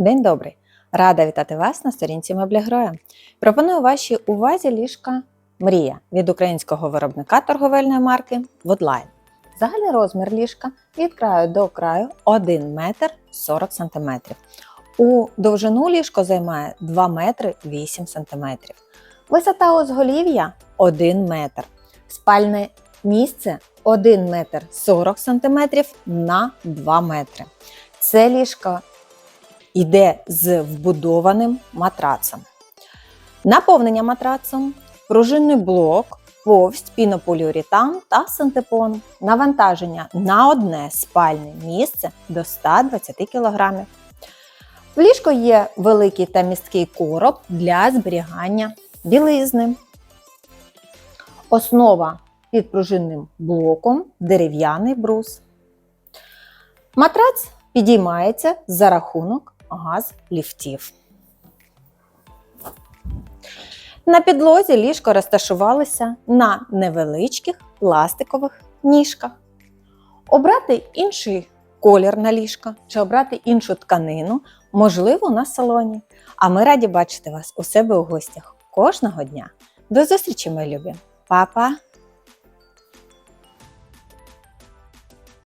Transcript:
День добрий! Рада вітати вас на сторінці Мебля Героя. Пропоную вашій увазі ліжка Мрія від українського виробника торговельної марки Woodline. Загальний розмір ліжка від краю до краю 1 метр 40 см. У довжину ліжко займає 2 метри 8 см. Висота узголів'я 1 метр. Спальне місце 1 метр 40 см на 2 метри. Це ліжко йде з вбудованим матрацем. Наповнення матрацом, пружинний блок, повсть, пінополіуретан та синтепон. Навантаження на одне спальне місце до 120 кг. В ліжко є великий та місткий короб для зберігання білизни. Основа під пружинним блоком дерев'яний брус. Матрац підіймається за рахунок газ-ліфтів. На підлозі ліжко розташувалося на невеличких пластикових ніжках. Обрати інший колір на ліжко чи обрати іншу тканину можливо на салоні. А ми раді бачити вас у себе у гостях кожного дня. До зустрічі, мої любі! Па-па!